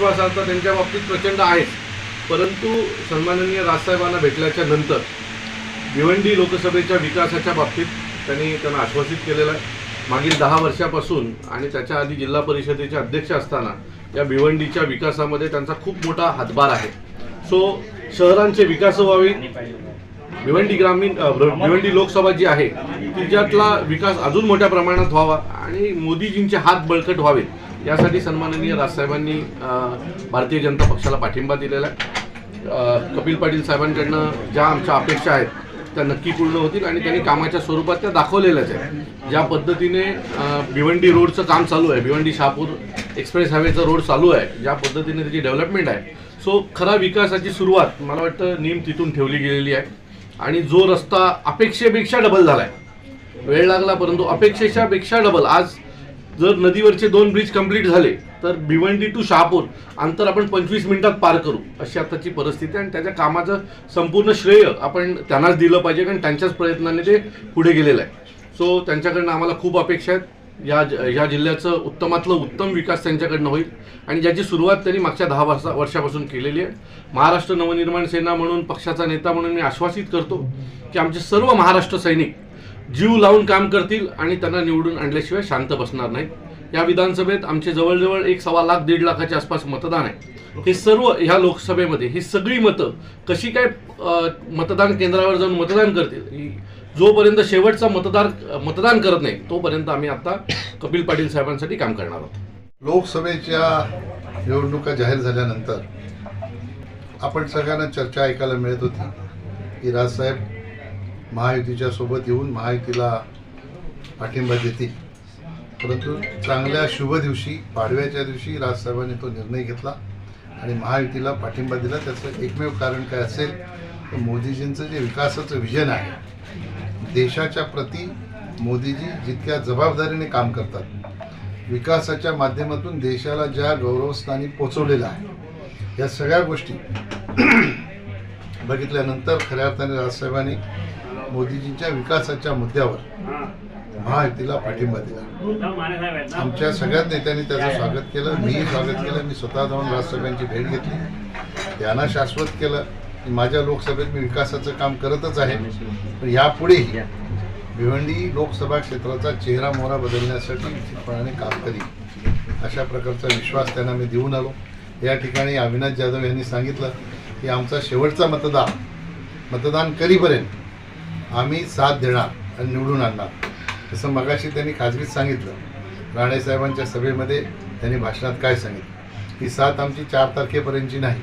विचारधारा त्यांच्या बाबतीत प्रचंड आहेच परंतु सन्माननीय राजसाहेबांना भेटल्याच्या नंतर भिवंडी लोकसभेच्या विकासाच्या बाबतीत त्यांनी त्यांना आश्वासित केलेलं आहे. मागील दहा वर्षापासून आणि त्याच्या आधी जिल्हा परिषदेचे अध्यक्ष असताना या भिवंडीच्या विकासामध्ये त्यांचा खूप मोठा हातभार आहे. सो शहरांचे विकास व्हावे भिवंडी ग्रामीण भिवंडी लोकसभा जी आहे तिच्यातला विकास अजून मोठ्या प्रमाणात व्हावा आणि मोदीजींचे हात बळकट व्हावेत. यासाठी सन्माननीय राजसाहेबांनी भारतीय जनता पक्षाला पाठिंबा दिलेला आहे. कपिल पाटील साहेबांकडनं ज्या आमच्या अपेक्षा आहेत त्या नक्की पूर्ण होतील आणि त्यांनी कामाच्या स्वरूपात त्या दाखवलेल्याच आहेत. ज्या पद्धतीने भिवंडी रोडचं काम चालू आहे भिवंडी शहापूर एक्सप्रेस हायवेचा रोड चालू आहे ज्या पद्धतीने त्याची डेव्हलपमेंट आहे सो खरा विकासाची सुरुवात मला वाटतं नीम तिथून ठेवली गेलेली आहे. आणि जो रस्ता अपेक्षेपेक्षा डबल झाला आहे वेळ लागला परंतु अपेक्षेच्या पेक्षा डबल आज जर नदीवरचे दोन ब्रिज कंप्लीट झाले तर भिवंडी टू शहापूर अंतर आपण पंचवीस मिनिटात पार करू अशी आताची परिस्थिती आहे आणि त्याच्या कामाचं संपूर्ण श्रेय आपण त्यांनाच दिलं पाहिजे कारण त्यांच्याच प्रयत्नाने ते पुढे गेलेलं आहे. सो त्यांच्याकडनं आम्हाला खूप अपेक्षा आहेत. या या जिल्ह्याचं उत्तमातलं उत्तम विकास त्यांच्याकडनं होईल आणि ज्याची सुरुवात त्यांनी मागच्या दहा वर्षा वर्षापासून केलेली आहे. महाराष्ट्र नवनिर्माण सेना म्हणून पक्षाचा नेता म्हणून मी आश्वासित करतो की आमचे सर्व महाराष्ट्र सैनिक जीव लावून काम करतील आणि त्यांना निवडून आणल्याशिवाय शांत बसणार नाहीत. या विधानसभेत आमचे जवळजवळ एक सव्वा लाख दीड लाखाच्या आसपास मतदान आहे. हे सर्व ह्या लोकसभेमध्ये ही सगळी मतं कशी काय मतदान केंद्रावर जाऊन मतदान करतील? जोपर्यंत शेवटचा मतदार मतदान करत नाही तोपर्यंत आम्ही आता कपिल पाटील साहेबांसाठी काम करणार आहोत. लोकसभेच्या निवडणुका जाहीर झाल्यानंतर आपण सगळ्यांना चर्चा ऐकायला मिळत होती. की राजसाहेब महायुतीच्या सोबत येऊन महायुतीला पाठिंबा देतील. परंतु चांगल्या शुभ दिवशी पाडव्याच्या दिवशी राजसाहेबांनी तो निर्णय घेतला आणि महायुतीला पाठिंबा दिला. त्याचं एकमेव कारण काय असेल तर मोदीजींचं जे विकासाचं विजन आहे देशाच्या प्रती मोदीजी जितक्या जबाबदारीने काम करतात विकासाच्या माध्यमातून देशाला ज्या गौरवस्थानी पोचवलेलं आहे या सगळ्या गोष्टी बघितल्यानंतर खऱ्या अर्थाने राजसाहेबांनी मोदीजींच्या विकासाच्या मुद्द्यावर महायुतीला पाठिंबा दिला. आमच्या सगळ्याच नेत्यांनी त्याचं स्वागत केलं मीही स्वागत केलं मी स्वतः जाऊन राजसाहेबांची भेट घेतली. त्यांना शाश्वत केलं. की माझ्या लोकसभेत मी विकासाचं काम करतच आहे. पण यापुढेही भिवंडी लोकसभा क्षेत्राचा चेहरा मोहरा बदलण्यासाठी निश्चितपणाने काम करी. अशा प्रकारचा विश्वास त्यांना मी देऊन आलो. या ठिकाणी अविनाश जाधव यांनी सांगितलं की आमचा शेवटचा मतदार मतदान करीपर्यंत आम्ही साथ देणार आणि निवडून आणणार. तसं मगाशी त्यांनी खाजगीत सांगितलं. राणेसाहेबांच्या सभेमध्ये त्यांनी भाषणात काय सांगितलं? ही साथ आमची चार तारखेपर्यंतची नाही.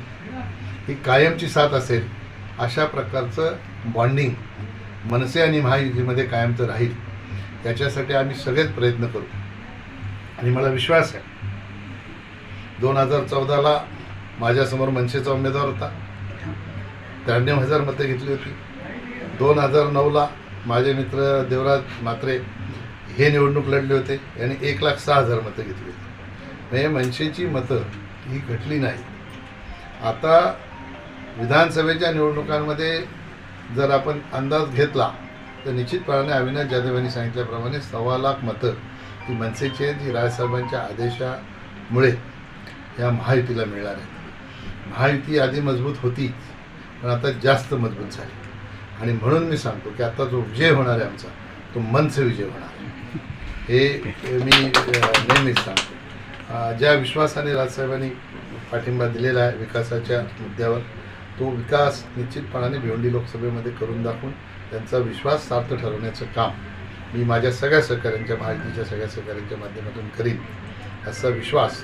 ही कायमची साथ असेल अशा प्रकारचं बॉन्डिंग मनसे आणि महायुतीमध्ये कायमचं राहील. याच्यासाठी आम्ही सगळेच प्रयत्न करू. आणि मला विश्वास आहे दोन हजार चौदाला माझ्यासमोर मनसेचा उमेदवार होता. त्र्याण्णव हजार मतं घेतली होती. दोन हजार नऊला माझे मित्र देवराज म्हात्रे हे निवडणूक लढले होते. यांनी एक लाख सहा हजार मतं घेतली होती. म्हणजे मनसेची मतं ही घटली नाही आता विधानसभेच्या निवडणुकांमध्ये जर आपण अंदाज घेतला तर निश्चितपणाने अविनाश जाधव यांनी सांगितल्याप्रमाणे सव्वा लाख मतं ही मनसेची आहेत जी राजसाहेबांच्या आदेशामुळे या महायुतीला मिळणार आहेत. महायुती आधी मजबूत होती पण आता जास्त मजबूत झाली. आणि म्हणून मी सांगतो की आता जो विजय होणार आहे आमचा तो मनसे विजय होणार आहे. हे मी नेहमीच सांगतो. ज्या विश्वासाने राजसाहेबांनी पाठिंबा दिलेला आहे विकासाच्या मुद्द्यावर तो विकास निश्चितपणाने भिवंडी लोकसभेमध्ये करून दाखवून त्यांचा विश्वास सार्थ ठरवण्याचं काम मी माझ्या सगळ्या सहकाऱ्यांच्या माहितीच्या सगळ्या सहकाऱ्यांच्या माध्यमातून करीन. असा विश्वास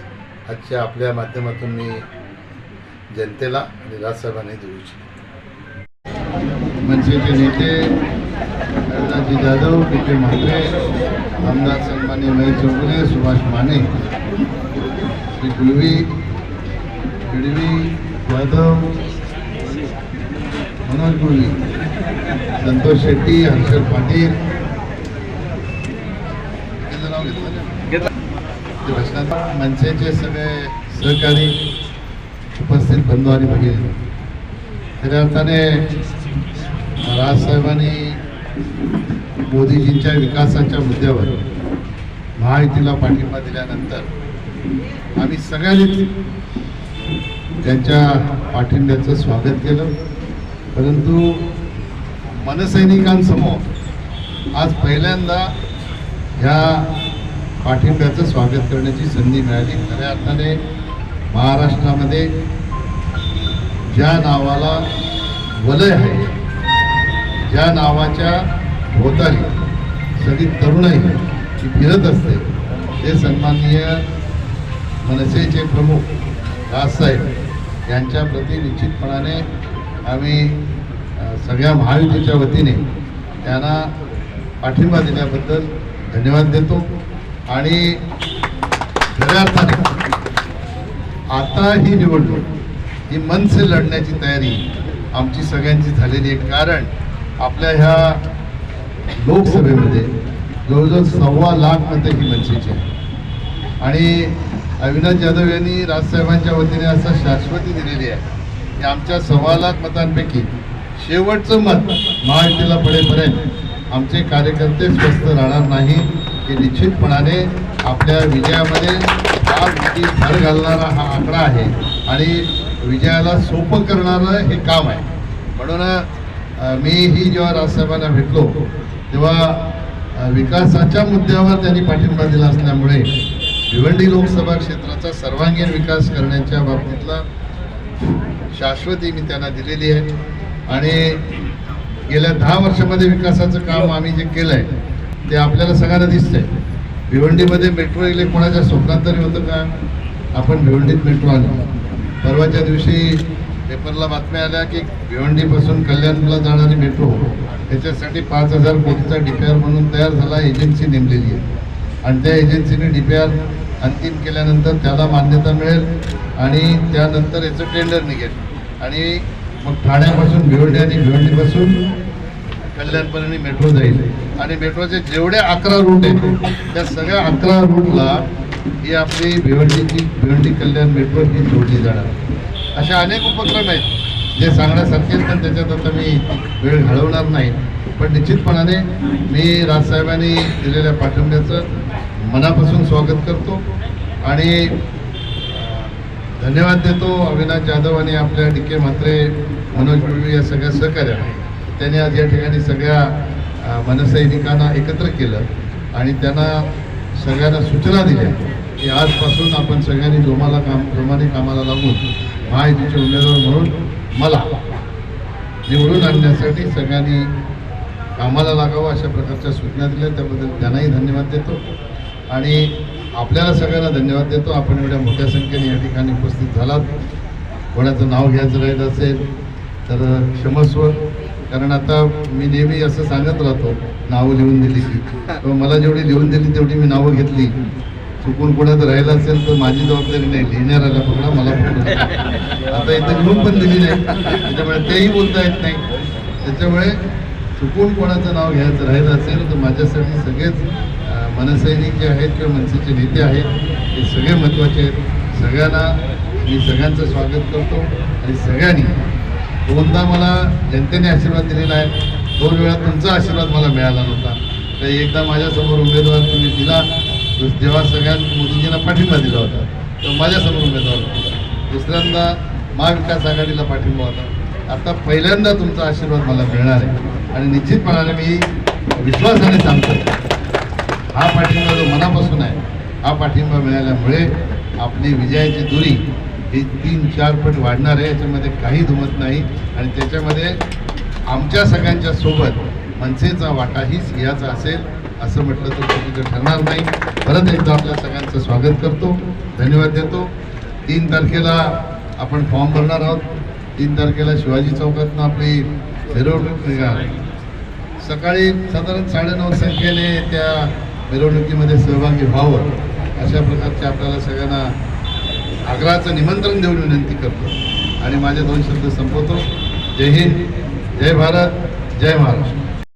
आजच्या आपल्या माध्यमातून मी जनतेला आणि राजसाहेबांनी देऊ इच्छितो. मनसेचे नेते अविनाशजी जाधव डी के म्हात्रे आमदार सन्मान्य महेश चौगुले सुभाष माने श्री गुलवी खिडवी जाधव मनोज कुलवी संतोष शेट्टी हर्षद पाटील याचं नाव घेतलं मनसेचे सगळे सहकारी उपस्थित बंधू आणि भगिनी. खऱ्या अर्थाने राजसाहेबांनी मोदीजींच्या विकासाच्या मुद्द्यावर महायुतीला पाठिंबा दिल्यानंतर आम्ही सगळ्यांनी त्यांच्या पाठिंब्याचं स्वागत केलं. परंतु मनसैनिकांसमोर आज पहिल्यांदा ह्या पाठिंब्याचं स्वागत करण्याची संधी मिळाली. खऱ्या अर्थाने महाराष्ट्रामध्ये ज्या नावाला वलय आहे ज्या नावाच्या भोवताली सगळी तरुणाई जी फिरत असते ते सन्माननीय मनसेचे प्रमुख राजसाहेब यांच्या प्रती निश्चितपणाने आम्ही सगळ्या महायुतीच्या वतीने त्यांना पाठिंबा दिल्याबद्दल धन्यवाद देतो. आणि खऱ्या अर्थाने आता ही निवडणूक ही मनसे लढण्याची तयारी आमची सगळ्यांची झालेली आहे. कारण आपल्या ह्या लोकसभेमध्ये जवळजवळ सव्वा लाख मतं ही मनसेची आहे आणि अविनाश जाधव यांनी राजसाहेबांच्या वतीने असं शाश्वती दिलेली आहे की आमच्या सव्वा लाख मतांपैकी शेवटचं मत महायुतीला पडेपर्यंत आमचे कार्यकर्ते स्वस्थ राहणार नाही हे निश्चितपणाने आपल्या विजयामध्ये फार मोठी भर घालणारा हा आकडा आहे आणि विजयाला सोपं करणारं हे काम आहे. म्हणून मीही जेव्हा राजसाहेबांना भेटलो तेव्हा विकासाच्या मुद्द्यावर त्यांनी पाठिंबा दिला असल्यामुळे भिवंडी लोकसभा क्षेत्राचा सर्वांगीण विकास करण्याच्या बाबतीतला शाश्वती मी त्यांना दिलेली आहे. आणि गेल्या दहा वर्षामध्ये विकासाचं काम आम्ही जे केलं आहे ते आपल्याला सगळ्यांना दिसतंय. भिवंडीमध्ये मेट्रो येले कोणाच्या स्वप्नात तरी होतं का? आपण भिवंडीत मेट्रो आलो परवाच्या दिवशी पेपरला बातम्या आल्या की भिवंडीपासून कल्याणला जाणारी मेट्रो त्याच्यासाठी पाच हजार कोटीचा डी पी आर म्हणून तयार झाला एजन्सी नेमलेली आहे. आणि त्या एजन्सीने डी पी आर अंतिम केल्यानंतर त्याला मान्यता मिळेल आणि त्यानंतर याचं टेंडर निघेल. आणि मग ठाण्यापासून भिवंडी आणि भिवंडीपासून कल्याणपर्यंत मेट्रो जाईल. आणि मेट्रोचे जेवढे अकरा रूट आहेत त्या सगळ्या अकरा रूटला ही आपली भिवंडीची भिवंडी कल्याण मेट्रो ही जोडली जाणार. अशा अनेक उपक्रम आहेत. जे सांगण्यासारखे आहेत, पण त्याच्यात आता मी वेळ घालवणार नाही. पण निश्चितपणाने मी राजसाहेबांनी दिलेल्या पाठिंब्याचं मनापासून स्वागत करतो. आणि धन्यवाद देतो अविनाश जाधव आणि आपल्या डी के म्हात्रे मनोज गुळवी या सगळ्या सहकार्याला. त्यांनी आज या ठिकाणी सगळ्या मनसैनिकांना एकत्र केलं आणि त्यांना सगळ्यांना सूचना दिल्या. की आजपासून आपण सगळ्यांनी जोमाला काम जोमाने कामाला लागून महायुतीचे उमेदवार म्हणून मला निवडून आणण्यासाठी सगळ्यांनी कामाला लागावं अशा प्रकारच्या सूचना दिल्या. त्याबद्दल त्यांनाही धन्यवाद देतो. आणि आपल्याला सगळ्यांना धन्यवाद देतो. आपण एवढ्या मोठ्या संख्येने या ठिकाणी उपस्थित झालात. कोणाचं नाव घ्यायचं राहिलं असेल तर क्षमस्व. कारण आता मी नेहमी असं सांगत राहतो नावं लिहून दिली की. मला जेवढी लिहून दिली तेवढी मी नावं घेतली. चुकून कोणाचं राहिलं असेल तर माझी जबाबदारी नाही. लिहिणाऱ्याला पकडा मला पकडा. आता इथं लिहून पण दिली नाही. त्याच्यामुळे तेही बोलता येत नाही. त्याच्यामुळे चुकून कोणाचं नाव घ्यायचं राहिलं असेल तर माझ्यासाठी सगळेच मनसैनिक जे आहेत किंवा मनसेचे नेते आहेत ते सगळे महत्त्वाचे आहेत. सगळ्यांना मी सगळ्यांचं स्वागत करतो आणि सगळ्यांनी दोनदा मला जनतेने आशीर्वाद दिलेला आहे. दोन वेळा तुमचा आशीर्वाद मला मिळाला नव्हता. तर एकदा माझ्यासमोर उमेदवार तुम्ही दिला. म्हणजे जेव्हा सगळ्यात मोदीजींना पाठिंबा दिला होता तेव्हा माझ्यासमोर उमेदवार होता. दुसऱ्यांदा महाविकास आघाडीला पाठिंबा होता. आता पहिल्यांदा तुमचा आशीर्वाद मला मिळणार आहे. आणि निश्चितपणाने मी विश्वासाने सांगतो हा पाठिंबा जो मनापासून आहे हा पाठिंबा मिळाल्यामुळे आपली विजयाची दुरी ही तीन चार पट वाढणार आहे. याच्यामध्ये काही धुमत नाही. आणि त्याच्यामध्ये आमच्या सगळ्यांच्या सोबत मनसेचा वाटाही सिंहाचा असेल असं म्हटलं तर चुकीचं ठरणार नाही परत एकदा आपल्या सगळ्यांचं स्वागत करतो धन्यवाद देतो. तीन तारखेला आपण फॉर्म भरणार आहोत. तीन तारखेला शिवाजी चौकातनं आपली मिरवणूक निघणार सकाळी साधारण साडेनऊ संख्येने त्या मिरवणुकीमध्ये सहभागी व्हावं अशा प्रकारचे आपल्याला सगळ्यांना आग्रहाचं निमंत्रण देऊन विनंती करतो. आणि माझे दोन शब्द संपवतो. जय हिंद जय भारत जय महाराष्ट्र.